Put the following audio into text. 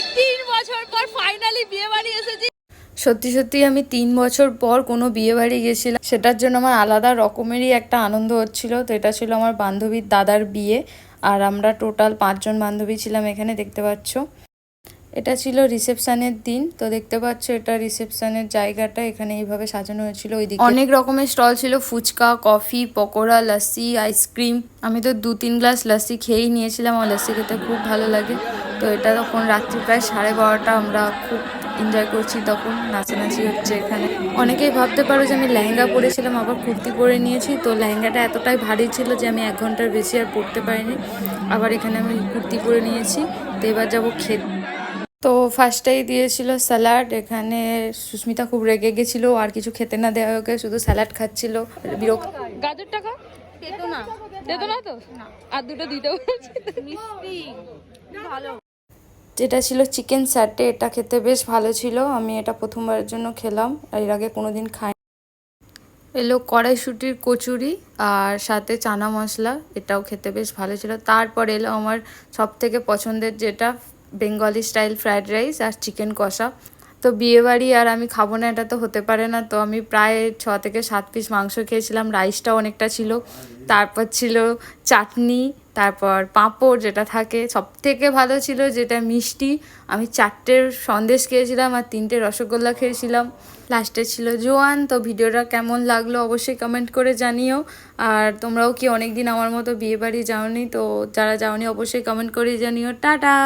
আমি তিন বছর পর ফাইনালি বিয়ে বাড়ি এসেছি। সত্যি সত্যি আমি তিন বছর পর কোনো বিয়ে বাড়ি গেছিলাম। সেটার জন্য আমার আলাদা রকমেরই একটা আনন্দ হচ্ছিল। তো এটা ছিল আমার বান্ধবীর দাদার বিয়ে। আর আমরা টোটাল পাঁচজন বান্ধবী ছিলাম এখানে দেখতে পাচ্ছ। এটা ছিল রিসেপশানের দিন। তো দেখতে পাচ্ছ এটা রিসেপশানের জায়গাটা এখানে এইভাবে সাজানো হয়েছিল ওইদিকে। অনেক রকমের স্টল ছিল। Fuchka coffee pakora lassi ice cream আমি তো দু তিন গ্লাস লস্যি খেয়েই নিয়েছিলাম। আমার লস্যি খেতে খুব ভালো লাগে। তো এটা তখন রাত্রি প্রায় সাড়ে বারোটা আমরা খুব এনজয় করছি তখন নাচানাচি হচ্ছে এখানে। অনেকেই ভাবতে পারো যে আমি লেহেঙ্গা পরেছিলাম আবার কুর্তি পরে নিয়েছি। তো লেহেঙ্গাটা এতটাই ভারী ছিল যে আমি এক ঘণ্টার বেশি আর পরতে পারিনি। আবার এখানে আমি কুর্তি পরে নিয়েছি। তো এবার যাব খেতে। তো ফার্স্টেই দিয়েছিল স্যালাড এখানে সুস্মিতা খুব রেগে গেছিল আর কিছু খেতে না দেওয়া ওকে শুধু স্যালাড খাচ্ছিল। বিরক্ত গাজর টাকা পেতো না। না তো? আর দুটো দিতেও মিষ্টি। ভালো। যেটা ছিল চিকেন স্যাটে এটা খেতে বেশ ভালো ছিল। আমি এটা প্রথমবারের জন্য খেলাম, আর এর আগে কোনো দিন খাই এলো কড়াইশুটির কচুরি আর সাথে চানা মশলা, এটাও খেতে বেশ ভালো ছিল। তারপর এলো আমার সব থেকে পছন্দের যেটা বেঙ্গলি স্টাইল ফ্রায়েড রাইস আর চিকেন কষা। তো বিয়েবাড়ি আর আমি খাব না, এটা তো হতে পারে না। তো আমি প্রায় ছ থেকে সাত পিস মাংস খেয়েছিলাম রাইসটাও অনেকটা ছিল। তারপর ছিল চাটনি তারপর পাঁপড় যেটা থাকে সব থেকে ভালো ছিল যেটা মিষ্টি। আমি চারটের সন্দেশ খেয়েছিলাম আর তিনটে রসগোল্লা খেয়েছিলাম। লাস্টে ছিল জোয়ান, তো ভিডিওটা কেমন লাগল অবশ্যই কমেন্ট করে জানিও। আর তোমরাও কি অনেক দিন আমার মতো বিয়েবাড়ি যাওনি, তো যারা যাওনি অবশ্যই কমেন্ট করে জানিও। টাটা!